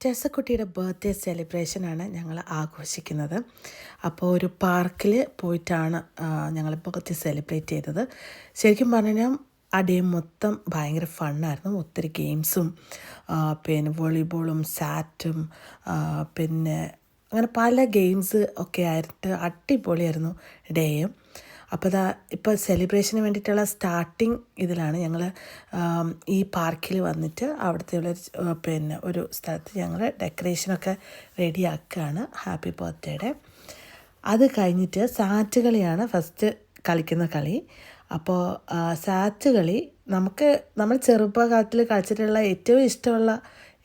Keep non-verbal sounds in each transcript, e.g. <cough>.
ടെസക്കുട്ടിയുടെ birthday സെലിബ്രേഷനാണ് ഞങ്ങൾ ആഘോഷിക്കുന്നത്. അപ്പോൾ ഒരു പാർക്കിൽ പോയിട്ടാണ് ഞങ്ങൾ ബർത്ത്ഡേ സെലിബ്രേറ്റ് ചെയ്തത്. ശരിക്കും പറഞ്ഞാൽ ആ ഡേ മൊത്തം ഭയങ്കര ഫണ്ണായിരുന്നു ഒത്തിരി ഗെയിംസും പിന്നെ വോളിബോളും സാറ്റും പിന്നെ അങ്ങനെ പല ഗെയിംസ് ഒക്കെ ആയിട്ട് അടിപൊളിയായിരുന്നു ഡേയും അപ്പോൾ ഇതാ ഇപ്പോൾ സെലിബ്രേഷന് വേണ്ടിയിട്ടുള്ള സ്റ്റാർട്ടിങ് ഇതിലാണ്. ഞങ്ങൾ ഈ പാർക്കിൽ വന്നിട്ട് അവിടുത്തെ ഉള്ള പിന്നെ ഒരു സ്ഥലത്ത് ഞങ്ങൾ ഡെക്കറേഷനൊക്കെ റെഡിയാക്കുകയാണ് ഹാപ്പി ബർത്ത്ഡേയുടെ അത് കഴിഞ്ഞിട്ട് സാറ്റ് കളിയാണ് ഫസ്റ്റ് കളിക്കുന്ന കളി. അപ്പോൾ സാറ്റ് കളി നമുക്ക് നമ്മൾ ചെറുപ്പകാലത്തിൽ കളിച്ചിട്ടുള്ള ഏറ്റവും ഇഷ്ടമുള്ള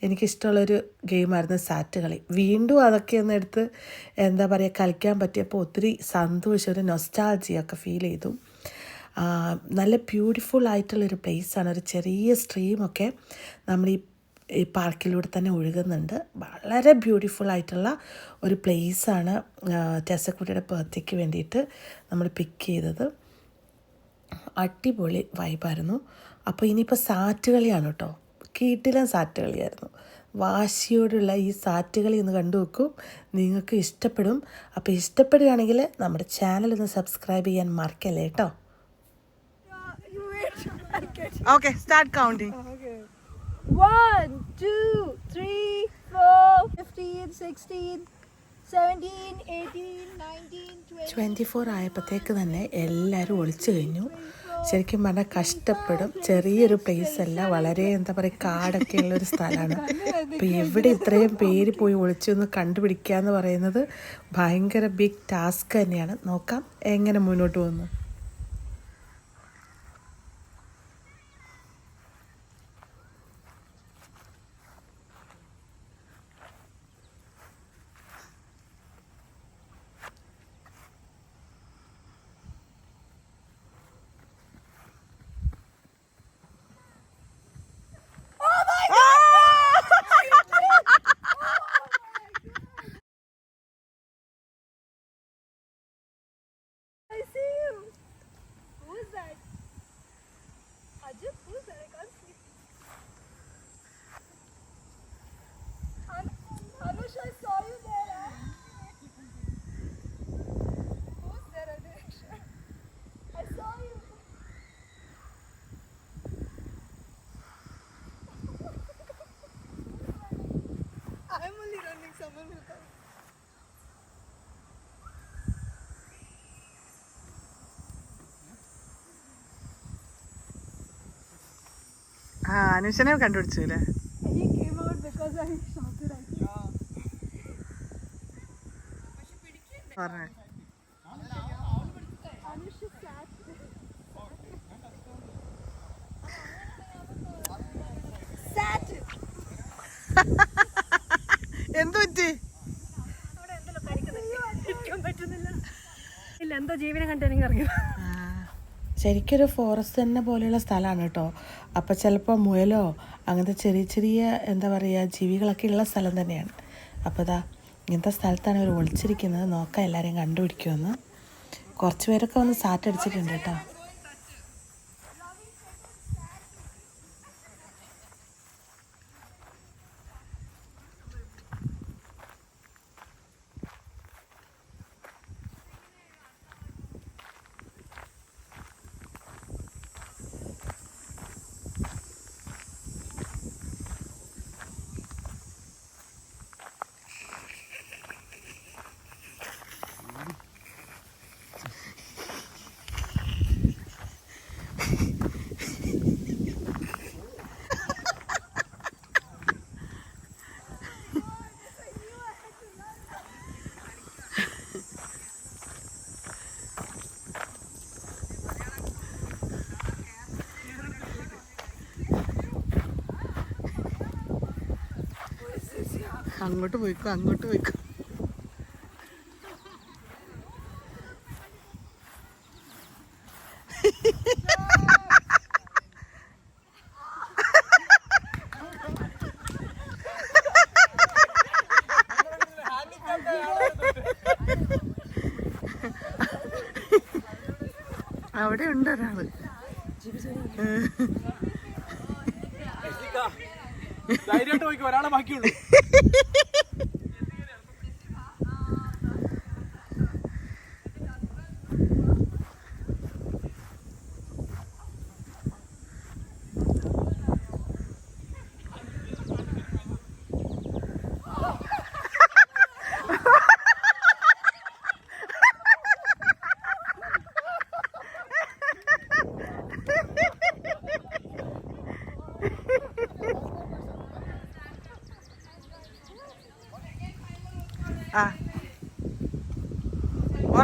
എനിക്കിഷ്ടമുള്ളൊരു ഗെയിമായിരുന്നു സാറ്റ് കളി വീണ്ടും അതൊക്കെ ഒന്ന് എടുത്ത് എന്താ പറയുക കളിക്കാൻ പറ്റിയപ്പോൾ ഒത്തിരി സന്തോഷം ഒരു നൊസ്റ്റാൾജിയൊക്കെ ഫീൽ ചെയ്തു. നല്ല ബ്യൂട്ടിഫുൾ ആയിട്ടുള്ളൊരു പ്ലേസാണ് ഒരു ചെറിയ സ്ട്രീമൊക്കെ നമ്മൾ ഈ ഈ പാർക്കിലൂടെ തന്നെ ഒഴുകുന്നുണ്ട്. വളരെ ബ്യൂട്ടിഫുൾ ആയിട്ടുള്ള ഒരു പ്ലേസാണ് ടെസക്കുട്ടിയുടെ ബർത്ത്ഡേക്ക് വേണ്ടിയിട്ട് നമ്മൾ പിക്ക് ചെയ്തത്. അടിപൊളി വൈബായിരുന്നു അപ്പോൾ ഇനിയിപ്പോൾ സാറ്റ് കളിയാണ് കേട്ടോ കീട്ടിലും സാറ്റ് കളിയായിരുന്നു വാശിയോടുള്ള ഈ സാറ്റ് കളി ഒന്ന് കണ്ടു വെക്കും നിങ്ങൾക്ക് ഇഷ്ടപ്പെടും. അപ്പോൾ ഇഷ്ടപ്പെടുകയാണെങ്കിൽ നമ്മുടെ ചാനൽ ഒന്ന് സബ്സ്ക്രൈബ് ചെയ്യാൻ മറക്കല്ലേ കേട്ടോ okay start counting One, two, three, four, fifteen, sixteen, seventeen, eighteen, nineteen, twenty. Twenty four ആയപ്പോഴത്തേക്ക് തന്നെ എല്ലാവരും ഒളിച്ചു കഴിഞ്ഞു. ശരിക്കും പറഞ്ഞാൽ കഷ്ടപ്പെടും. ചെറിയൊരു പ്ലേസ് അല്ല. വളരെ എന്താ പറയുക കാടൊക്കെ ഉള്ള ഒരു സ്ഥലമാണ്. അപ്പോൾ എവിടെ ഇത്രയും പേര് പോയി ഒളിച്ചു ഒന്ന് കണ്ടുപിടിക്കുക എന്ന് പറയുന്നത് ഭയങ്കര ബിഗ് ടാസ്ക് തന്നെയാണ്. നോക്കാം എങ്ങനെ മുന്നോട്ട് പോകുന്നു. I'm only running. Someone will come. ആ അനുഷനെ കണ്ടുപിടിച്ചു അല്ലേ He എന്തോ ജീവനെ കണ്ട് എനിക്ക് ഇറങ്ങി ശരിക്കൊരു ഫോറസ്റ്റ് തന്നെ പോലെയുള്ള സ്ഥലമാണ് കേട്ടോ. അപ്പോൾ ചിലപ്പോൾ മുയലോ അങ്ങനത്തെ ചെറിയ ചെറിയ എന്താ പറയുക ജീവികളൊക്കെ ഉള്ള സ്ഥലം തന്നെയാണ്. അപ്പോൾ ഇതാ ഇങ്ങനത്തെ സ്ഥലത്താണ് ഇവർ ഒളിച്ചിരിക്കുന്നത്. നോക്കാം എല്ലാവരെയും കണ്ടുപിടിക്കുമെന്ന് കുറച്ച് പേരൊക്കെ വന്ന് സാറ്റടിച്ചിട്ടുണ്ട് കേട്ടോ. അങ്ങോട്ട് പോയിക്കോ അങ്ങോട്ട് പോയിക്കോ. അവിടെ ഉണ്ട് ഒരാൾ. ധൈര്യമായിട്ട് പോയിക്കോ ഒരാളെ ബാക്കിയുള്ളൂ. <laughs>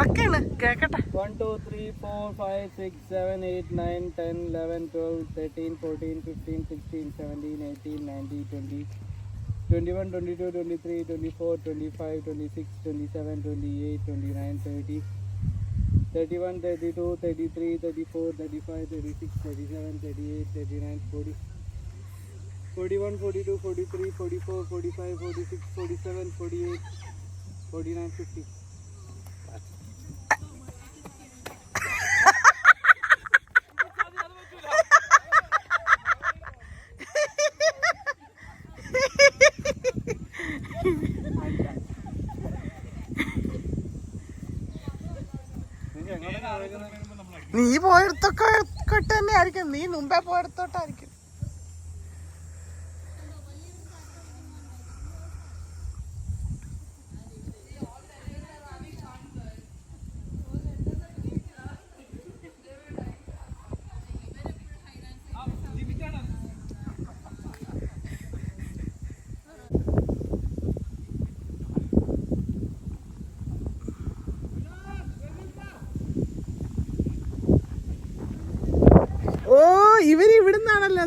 ഉറക്കാണ് കേക്കട്ടെ one two three four five six seven eight nine ten eleven twelve thirteen fourteen fifteen sixteen seventeen eighteen nineteen twenty twenty one twenty two twenty three twenty four twenty five twenty six twenty seven twenty eight twenty nine thirty thirty one thirty two thirty three thirty four thirty five thirty six thirty seven thirty eight thirty nine forty forty one forty two forty three forty four forty five forty six forty seven forty eight forty nine fifty നീ പോയിടത്തൊക്കെ തന്നെ ആയിരിക്കും. നീ മുമ്പേ പോയിടത്തോട്ടായിരിക്കും.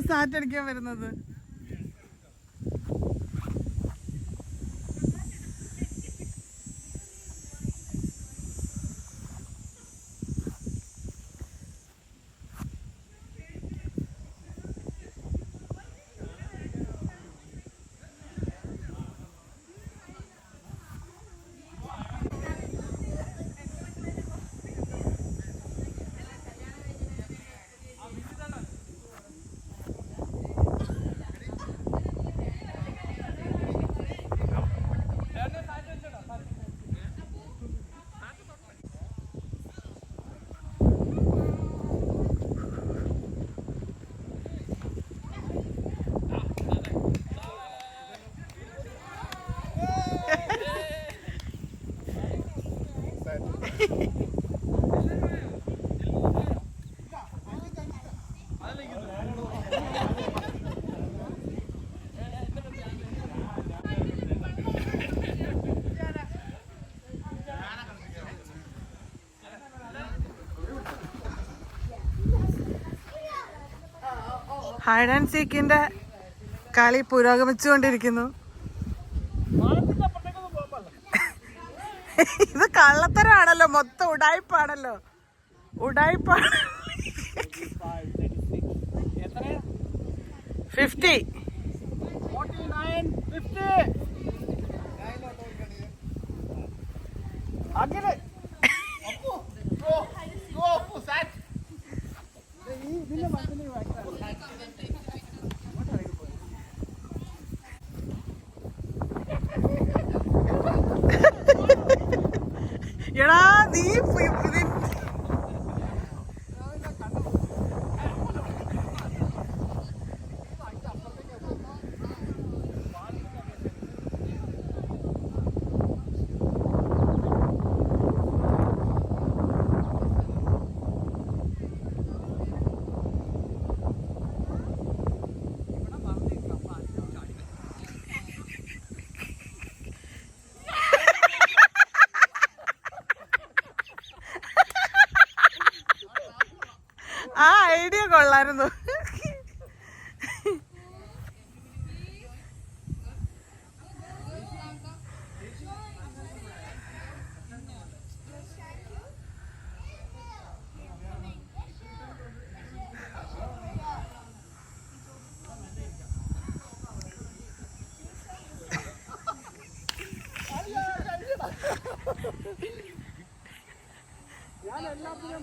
സാറ്റ് അടിക്കാൻ വരുന്നത്? Hide and സീക്കിന്റെ കളി പുരോഗമിച്ചുകൊണ്ടിരിക്കുന്നു. ഇത് കള്ളത്തരാണല്ലോ മൊത്തം ഉടായ്പാണല്ലോ. ഉടായ്പാണ്. ഫിഫ്റ്റി അഖിൽ എടാ നീ <laughs> ഞാൻ എല്ലാത്തിനും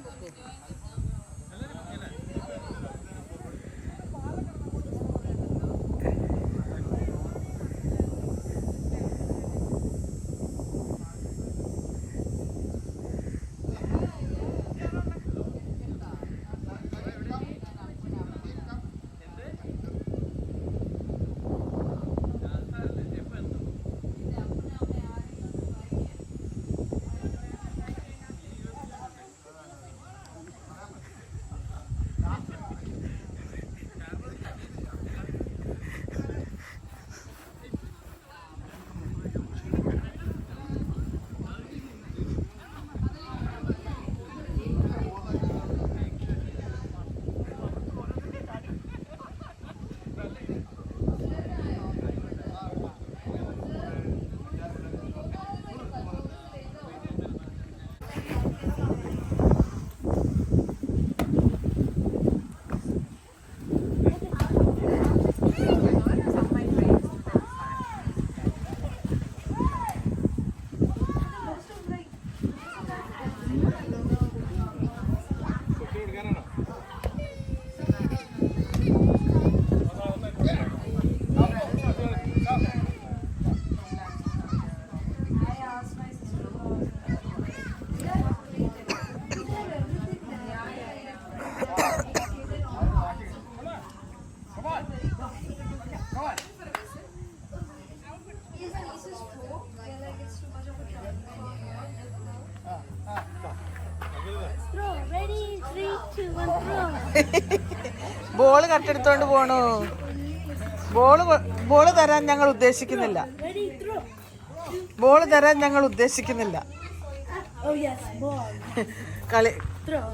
<laughs> ബോൾ കട്ടെടുത്തോണ്ട് പോണു ബോൾ ബോൾ തരാൻ ഞങ്ങൾ ഉദ്ദേശിക്കുന്നില്ല. ബോൾ തരാൻ ഞങ്ങൾ ഉദ്ദേശിക്കുന്നില്ല. <laughs> കളി Throw.